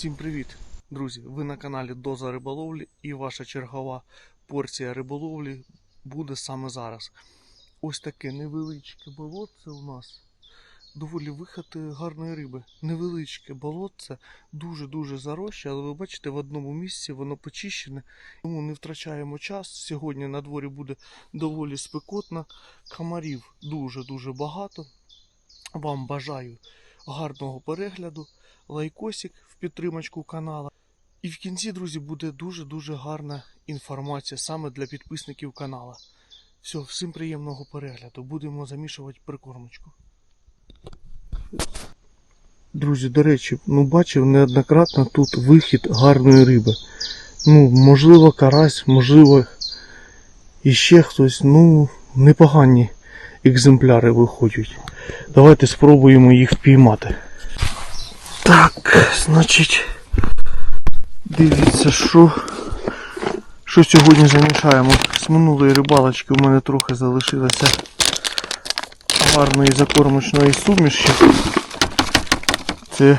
Всім привіт, друзі! Ви на каналі Доза Риболовлі і ваша чергова порція риболовлі буде саме зараз. Ось таке невеличке болотце у нас. Доволі виход е, гарної риби. Невеличке болотце, дуже-дуже заросше, але ви бачите, в одному місці воно почищене, тому не втрачаємо час. Сьогодні на дворі буде доволі спекотно. Комарів дуже-дуже багато. Вам бажаю гарного перегляду лайкосик підтримочку канала. І в кінці, друзі, буде дуже-дуже гарна інформація саме для підписників канала. Все, всім приємного перегляду. Будемо замішувати прикормочку. Друзі, до речі, ну бачив неоднократно тут вихід гарної риби. Ну, можливо, карась, можливо, іще хтось, ну, непогані екземпляри виходять. Давайте спробуємо їх впіймати. Так, значить, дивіться, що, що сьогодні замішаємо. З минулої рибалочки у мене трохи залишилося гарної закормочної суміші. Це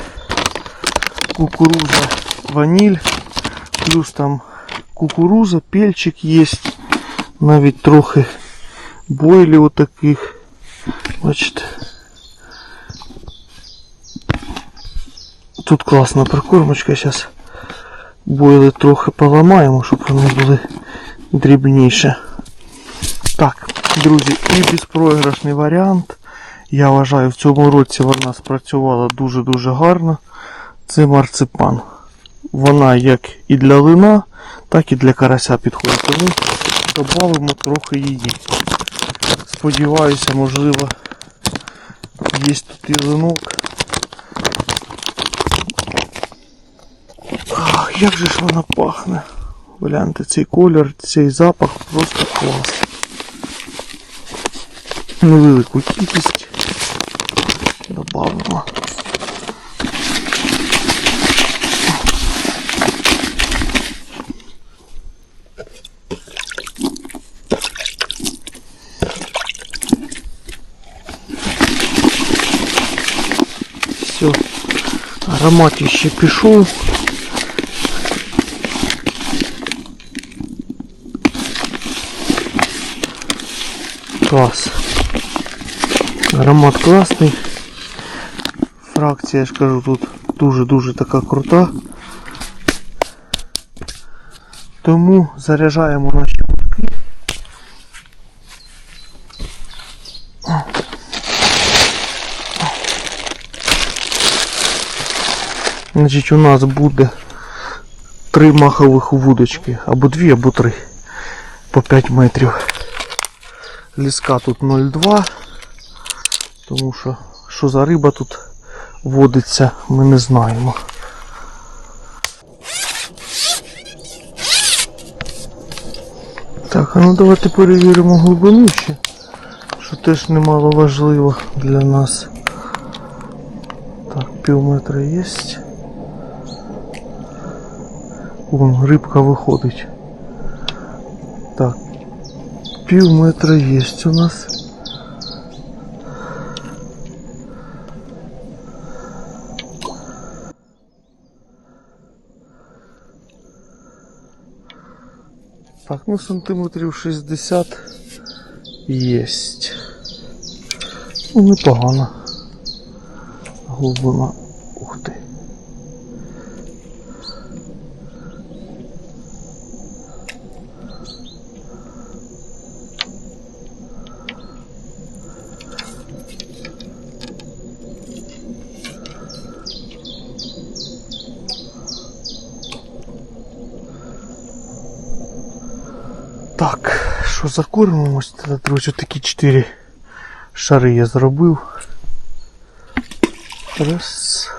кукуруза ваніль, плюс там кукуруза, пельчик є, навіть трохи бойлів отаких. Бачите. Тут класна прикормочка, зараз бойли трохи поламаємо, щоб вони були дрібніше. Так, друзі, і безпроіграшний варіант. Я вважаю, в цьому році вона спрацювала дуже-дуже гарно. Це марципан. Вона як і для лина, так і для карася підходить. Тому додамо трохи її. Сподіваюся, можливо, є тут і линок. Ах, як же ж вона пахне. Гляньте, цей колір, цей запах просто клас. Невелику кількість добавимо. Все, аромат ще пішов. Клас. Аромат класний. Фракція, я ж кажу, тут дуже-дуже така крута. Тому заряджаємо наші вудки. Значить, у нас буде три махових вудочки, або дві, або три по 5 метрів. Ліска тут 0,2, тому що що за риба тут водиться, ми не знаємо. Так, а ну давайте перевіримо глибину ще, що теж немало важливо для нас. Так, пів метра є. Вон, рибка виходить. Так, пів метра є у нас. Так, ну сантиметрів 60 єсть. Ну, непогано. Глибина. Ух ти. Так, що закормимось? Друзі, такі 4 шари я зробив. Раз.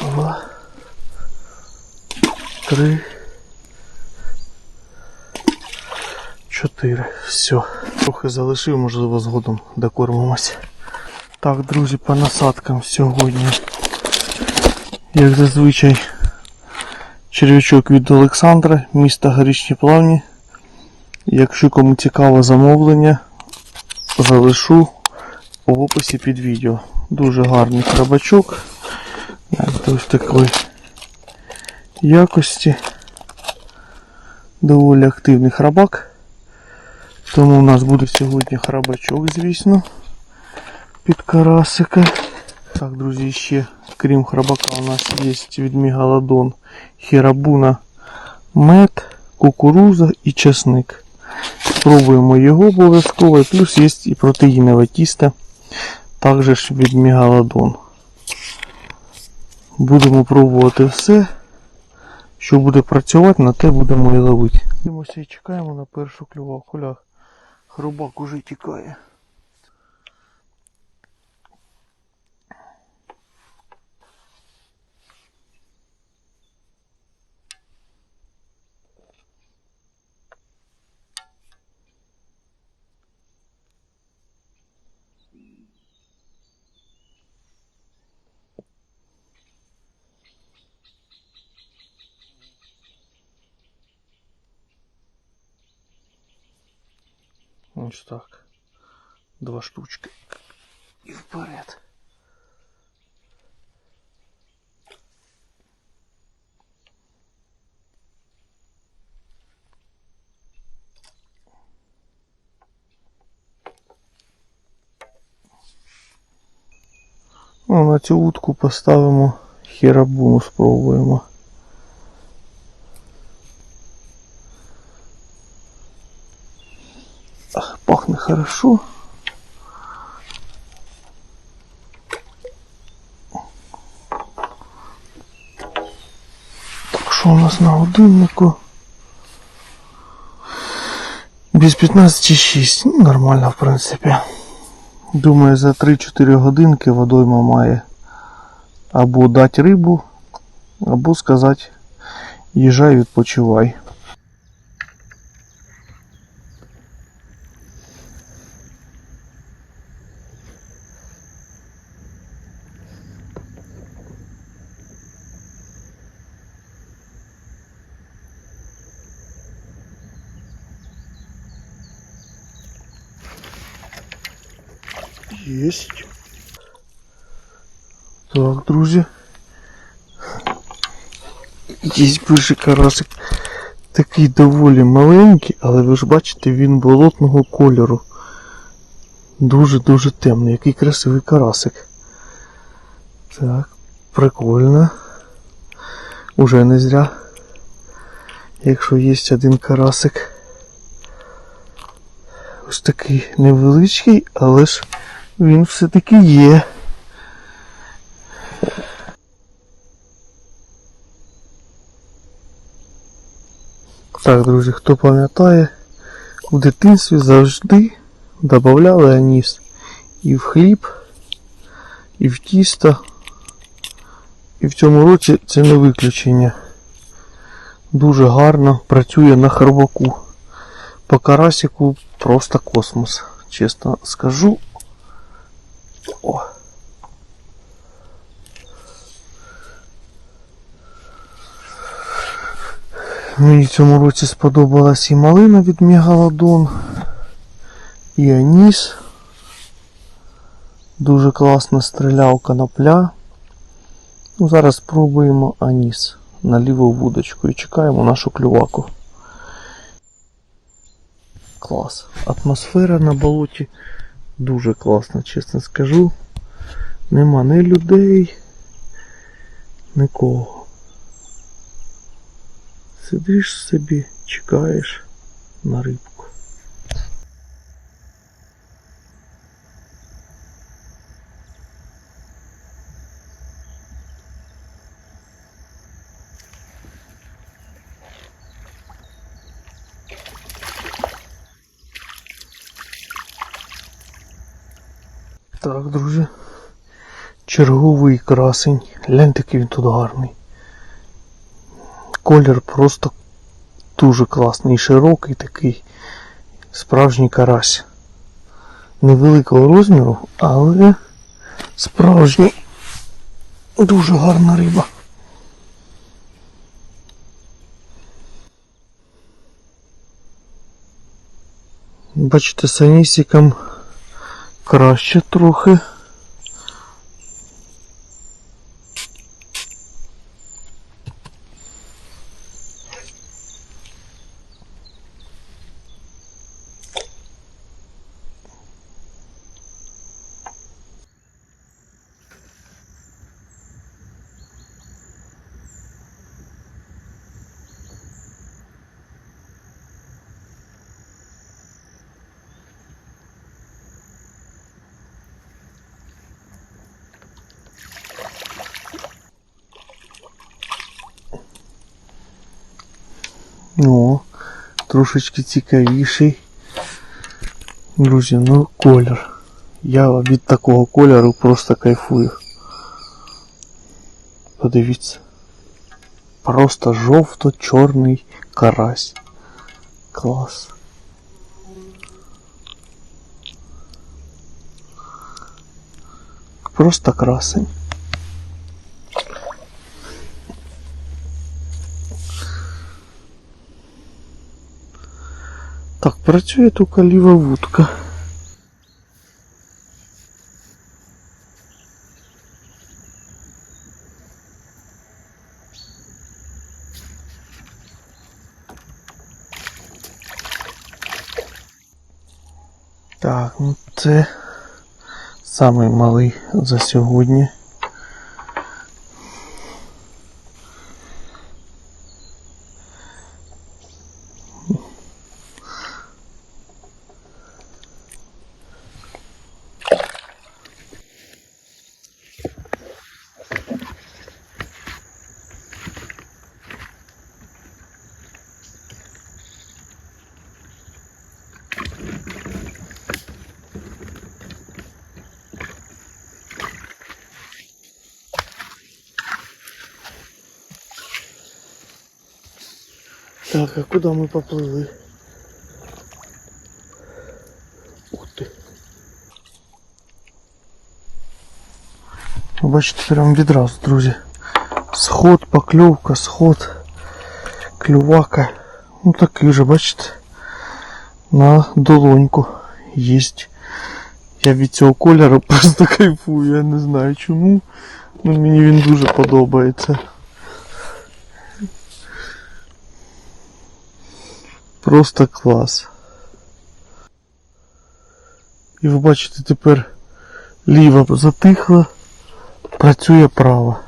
Два. Три. Чотири. Все. Трохи залишив, можливо, згодом докормимося. Так, друзі, по насадкам сьогодні. Як зазвичай. Черв'ячок від Олександра, місто Горішні Плавні. Якщо кому цікаво замовлення, залишу в описі під відео. Дуже гарний храбачок. Ось такої якості. Доволі активний храбак. Тому у нас буде сьогодні храбачок, звісно, під карасика. Так, друзі, ще крім храбака у нас є від мегалодон хірабуна мед, кукуруза і чесник. Спробуємо його обов'язково. Плюс є і протеїнове тісто, також від мегалодон. Будемо пробувати все. Що буде працювати, на те будемо і ловити. Дивимося і чекаємо на першу клюваку. Ля, хробак уже тікає. Ось так. Два штучки. І вперед. Ну, на цю утку поставимо хірабуну, спробуємо. Ах, пахне хорошо. Так, що у нас на годиннику? Без 15,6. Ну, нормально, в принципі. Думаю, за 3-4 годинки водойма має або дати рибу, або сказати їжджай відпочивай. Есть. Так, друзі. Є більший карасик. Такий доволі маленький, але ви ж бачите, він болотного кольору. Дуже-дуже темний. Який красивий карасик. Так, прикольно. Уже не зря. Якщо є один карасик. Ось такий невеличкий, але ж він все-таки є. Так, друзі, хто пам'ятає, в дитинстві завжди додавали аніс і в хліб, і в тісто. І в цьому році це не виключення. Дуже гарно працює на хробаку. По карасику просто космос, чесно скажу. О. Мені в цьому році сподобалась і малина від Мегалодон, і аніс. Дуже класно стріляв конопля. Ну, зараз спробуємо аніс на ліву вудочку і чекаємо нашу клюваку. Клас. Атмосфера на болоті дуже класно, чесно скажу. Нема ні людей, нікого. Сидиш собі, чекаєш на рибку. Так, друзі. Черговий красень. Гляньте, який він тут гарний. Колір просто дуже класний. Широкий такий. Справжній карась. Невеликого розміру, але справжній. Дуже гарна риба. Бачите, з краще трохи. О, трошечки цікавіший. Друзі, ну колір. Я від такого кольору просто кайфую. Подивіться. Просто жовто-чорний карась. Клас. Просто красень. Працює тільки ліва вудка. Так, ну це самий малий за сьогодні. Так, а куди ми поплили? Ух ти. Бачите, прям відразу, друзі. Сход, покльовка, сход, клювака. Ну такий же, бачите. На долоньку єсть. Я від цього кольору просто кайфую, я не знаю чому. Ну мені він дуже подобається. Просто клас. І ви бачите, тепер ліва затихла, працює права.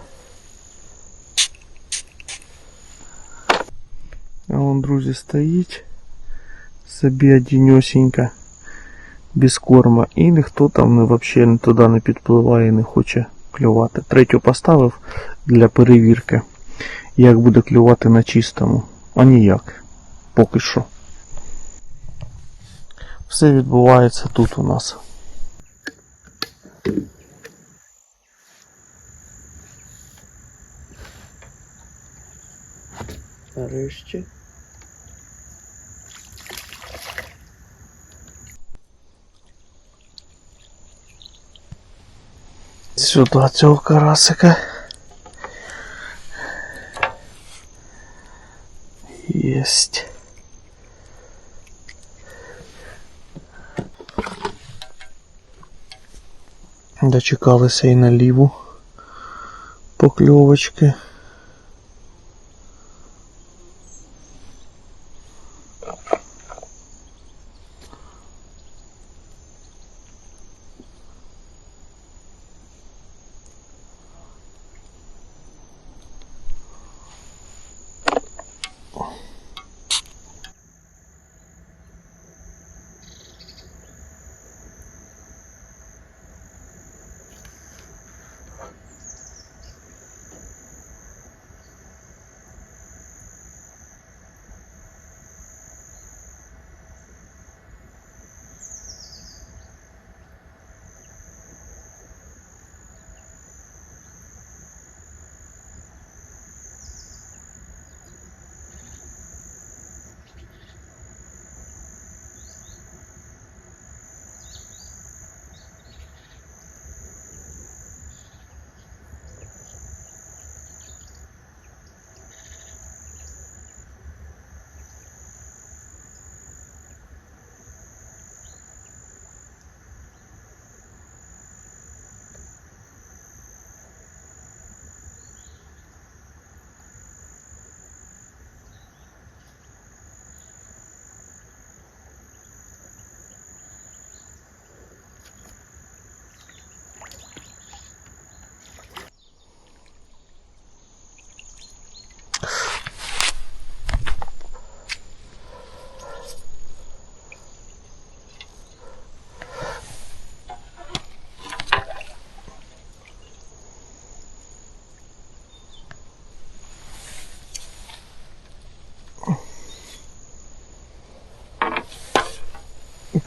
А вон, друзі, стоїть собі одіньосінька без корма. І ніхто там взагалі туди не підпливає і не хоче клювати. Третю поставив для перевірки, як буде клювати на чистому, а ніяк поки що. Все відбувається тут у нас. Нарешті. Сюди цього карасика. Єсть. Дочекалися і на ліву покльовочки.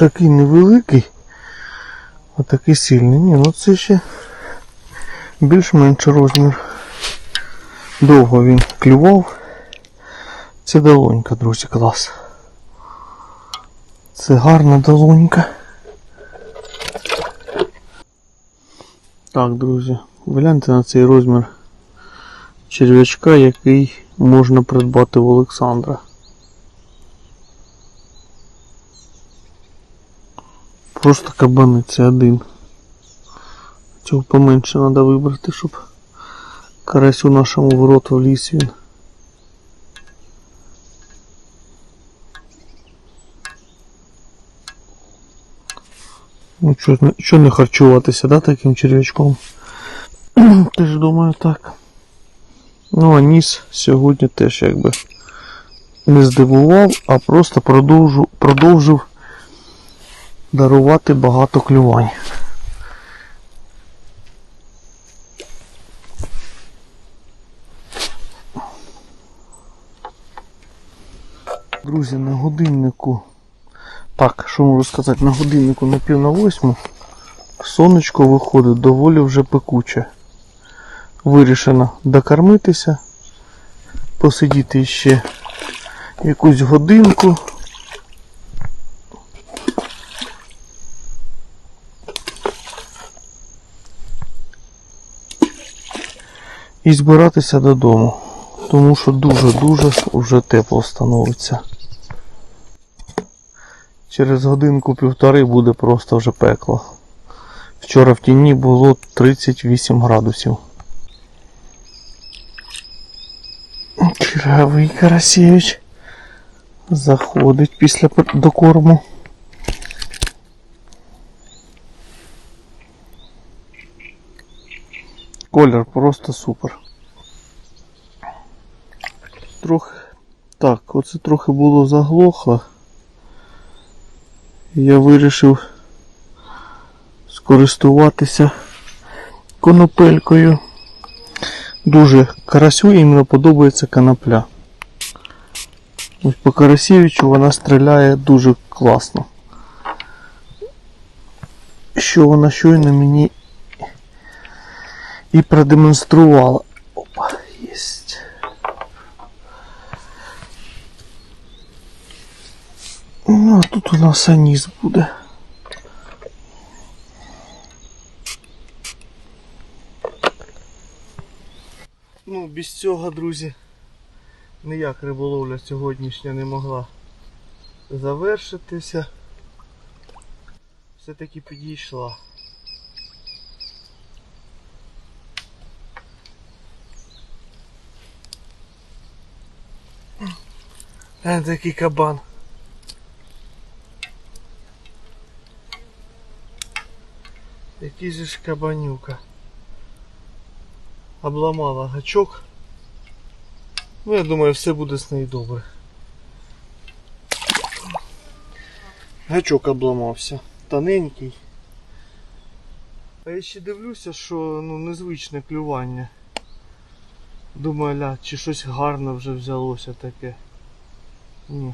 Такий невеликий, а такий сильний. Ні, ну це ще більш-менш розмір. Довго він клював. Це долонька, друзі, клас. Це гарна долонька. Так, друзі, гляньте на цей розмір черв'ячка, який можна придбати в Олександра. Просто кабани, це один. Цього поменше треба вибрати, щоб карась у нашому в рот вліз він. Ну, що не харчуватися, да, таким черв'ячком? Теж думаю так. Ну, а ніс сьогодні теж якби не здивував, а просто продовжу, продовжив дарувати багато клювань. Друзі, на годиннику. Так, що можу сказати, на годиннику на пів на восьму сонечко виходить доволі вже пекуче. Вирішено докормитися, посидіти ще якусь годинку. І збиратися додому, тому що дуже-дуже вже тепло становиться. Через годинку-півтори буде просто вже пекло. Вчора в тіні було 38 градусів. Черговий Карасєвич заходить після докорму. Колір просто супер. Трохи. Так, оце трохи було заглохло. Я вирішив скористуватися конопелькою. Дуже карасю іменно подобається конопля. Ось по Карасєвичу вона стріляє дуже класно. Що вона щойно мені і продемонструвала. Опа, єсть. Ну, а тут у нас аніс буде. Ну, без цього, друзі, ніяк риболовля сьогоднішня не могла завершитися. Все-таки підійшла. А такий кабан. Який же ж кабанюка. Обламала гачок. Ну, я думаю, все буде з нею добре. Гачок обламався. Тоненький. А я ще дивлюся, що ну, незвичне клювання. Думаю, ля, чи щось гарне вже взялося таке. Ні.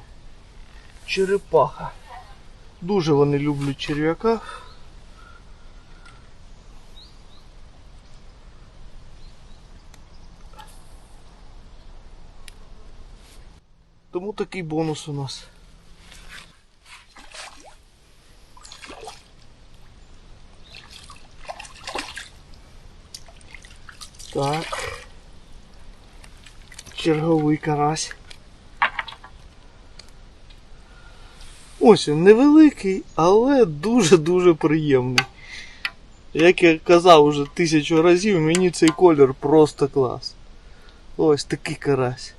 Черепаха. Дуже вони люблять черв'яка. Тому такий бонус у нас. Так. Черговий карась. Ось він невеликий, але дуже-дуже приємний. Як я казав уже тисячу разів, мені цей колір просто клас. Ось такий карась.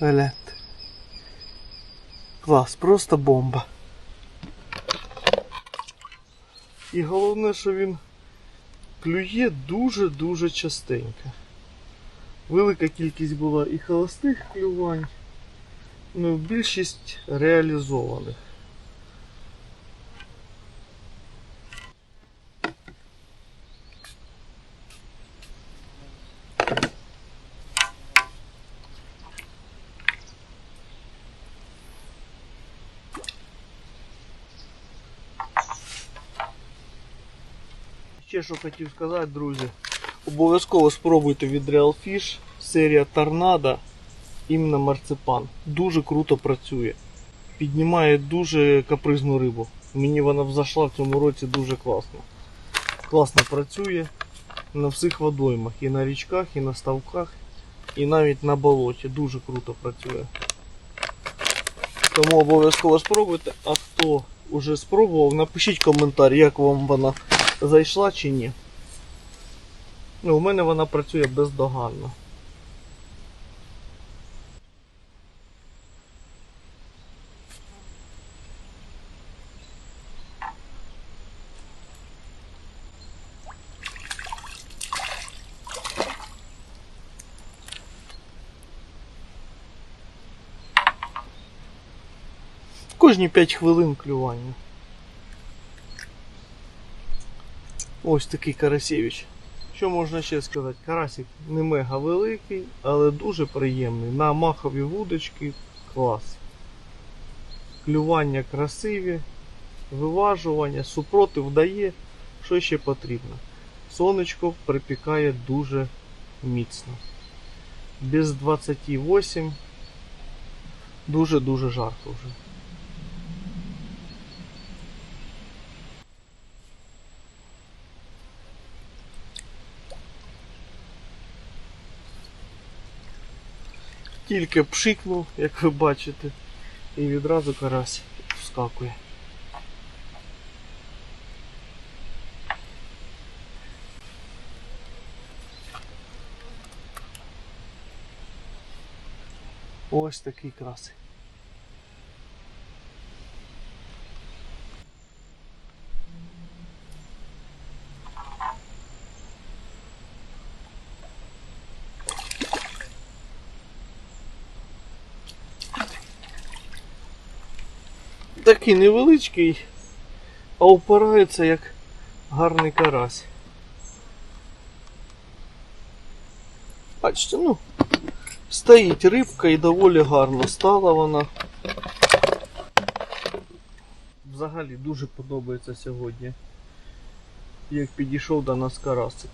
Гляньте. Клас, просто бомба. І головне, що він клює дуже-дуже частенько. Велика кількість була і холостих клювань, ну, більшість реалізованих. Ще що хотів сказати, друзі, обов'язково спробуйте від Realfish серія Торнадо іменно марципан. Дуже круто працює. Піднімає дуже капризну рибу. Мені вона взайшла в цьому році дуже класно. Класно працює на всіх водоймах. І на річках, і на ставках, і навіть на болоті. Дуже круто працює. Тому обов'язково спробуйте. А хто вже спробував, напишіть коментар, як вам вона зайшла чи ні. Ну, у мене вона працює бездоганно. Кожні 5 хвилин клювання. Ось такий Карасєвич. Що можна ще сказати? Карасик не мега великий, але дуже приємний. На махові вудочки клас. Клювання красиві, виважування, супротив дає. Що ще потрібно? Сонечко припікає дуже міцно. Без 28 дуже-дуже жарко вже. Тільки пшикнув, як ви бачите, і відразу карась вскакує. Ось такий красий. Такий невеличкий, а впирається як гарний карась. Бачите, ну, стоїть рибка і доволі гарно стала вона. Взагалі дуже подобається сьогодні, як підійшов до нас карасик.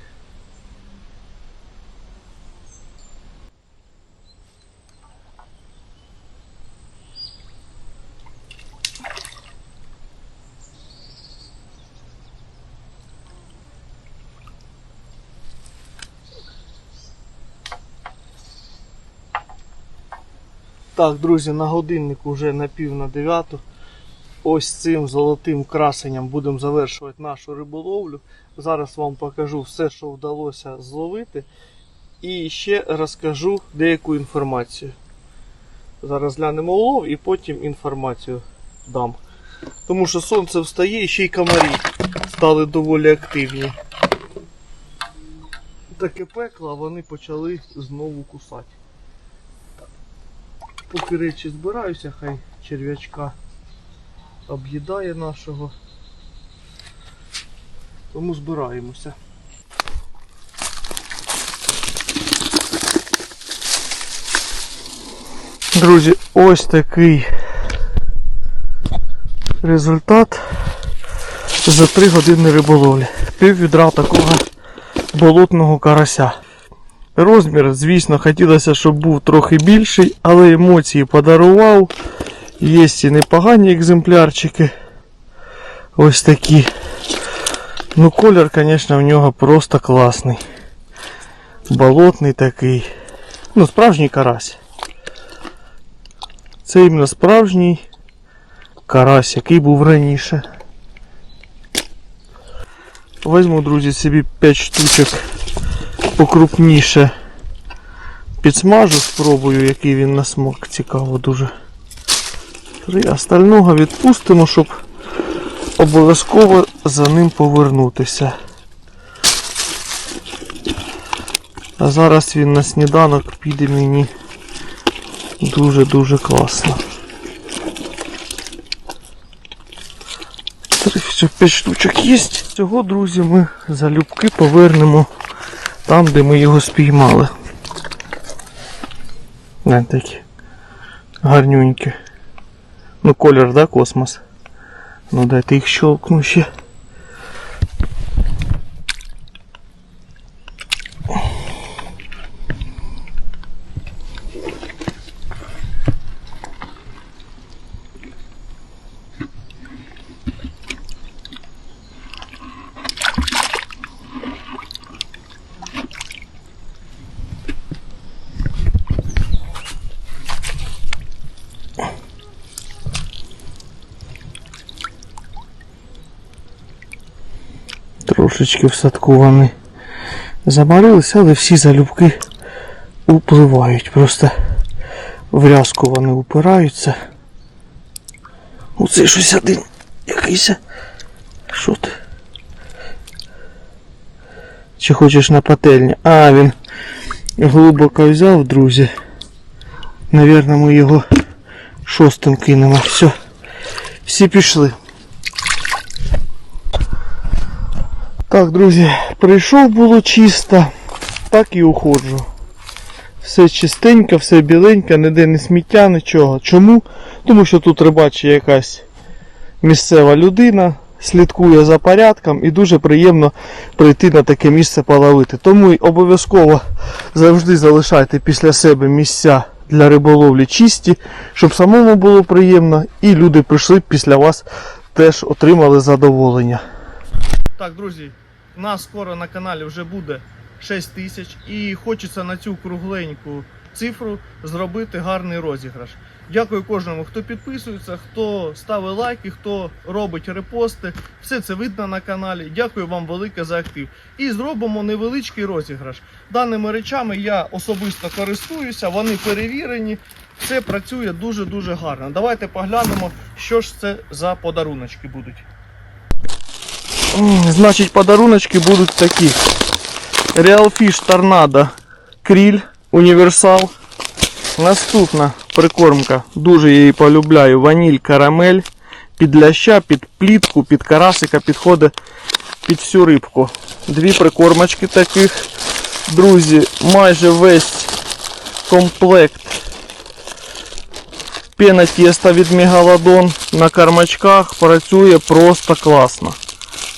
Так, друзі, на годиннику вже на пів на дев'яту. Ось цим золотим красенням будемо завершувати нашу риболовлю. Зараз вам покажу все, що вдалося зловити. І ще розкажу деяку інформацію. Зараз глянемо улов і потім інформацію дам. Тому що сонце встає і ще й комарі стали доволі активні. Таке пекло, а вони почали знову кусати. Поки речі збираюся, хай черв'ячка об'їдає нашого. Тому збираємося. Друзі, ось такий результат за 3 години риболовлі. Пів відра такого болотного карася. Розмір, звісно, хотілося, щоб був трохи більший, але емоції подарував. Є і непогані екземплярчики. Ось такі. Ну, колір, звісно, в нього просто класний. Болотний такий. Ну, справжній карась. Це іменно справжній карась, який був раніше. Возьму, друзі, собі 5 штучок покрупніше підсмажу, спробую, який він на смак. Цікаво дуже. Остального відпустимо, щоб обов'язково за ним повернутися. А зараз він на сніданок піде мені дуже-дуже класно. Три, все, 5 штучок є. Цього, друзі, ми залюбки повернемо там, де ми його спіймали. Не такі. Гарнюнькі. Ну, колір, да, космос? Ну дайте їх щелкну ще. Трошечки в садку вони замарилися, але всі залюбки upливають. Просто в рязку вони упираються. Оце щось один якийсь. Що ти? Чи хочеш на пательні? А, він глибоко взяв, друзі. Навірно, ми його шостим кинемо. Все. Всі пішли. Так, друзі, прийшов було чисто, так і уходжу. Все чистенько, все біленько, ніде не сміття, нічого. Чому? Тому що тут рибачить якась місцева людина, слідкує за порядком і дуже приємно прийти на таке місце половити. Тому обов'язково завжди залишайте після себе місця для риболовлі чисті, щоб самому було приємно і люди прийшли після вас теж отримали задоволення. Так, друзі, у нас скоро на каналі вже буде 6 тисяч і хочеться на цю кругленьку цифру зробити гарний розіграш. Дякую кожному, хто підписується, хто ставить лайки, хто робить репости. Все це видно на каналі. Дякую вам велике за актив. І зробимо невеличкий розіграш. Даними речами я особисто користуюся, вони перевірені. Все працює дуже-дуже гарно. Давайте поглянемо, що ж це за подаруночки будуть. Значить, подаруночки будуть такі. Real Fish Tornado Кріль Універсал. Наступна прикормка. Дуже я її полюбляю. Ваніль, карамель. Під ляща, під плітку, під карасика підходить під всю рибку. Дві прикормочки таких. Друзі, майже весь комплект пена тіста від Мегалодон на кармачках працює просто класно.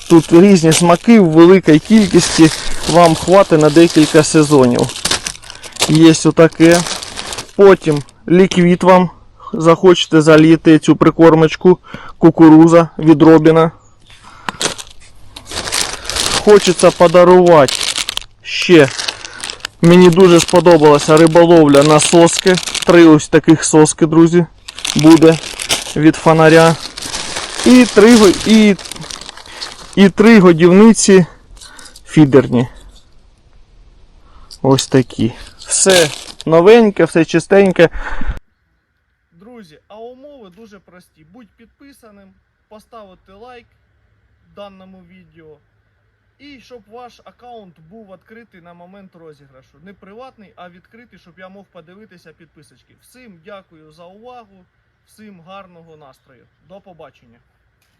Тут різні смаки в великій кількості вам хватить на декілька сезонів. Є отаке. Потім ліквід вам захочете зальєте цю прикормочку кукуруза від Робіна. Хочеться подарувати ще. Мені дуже сподобалася риболовля на соски. Три ось таких соски, друзі, буде від фонаря. І три, і і три годівниці фідерні. Ось такі. Все новеньке, все чистеньке. Друзі, а умови дуже прості. Будь підписаним, поставити лайк даному відео. І щоб ваш аккаунт був відкритий на момент розіграшу. Не приватний, а відкритий, щоб я мог подивитися підписочки. Всім дякую за увагу, всім гарного настрою. До побачення.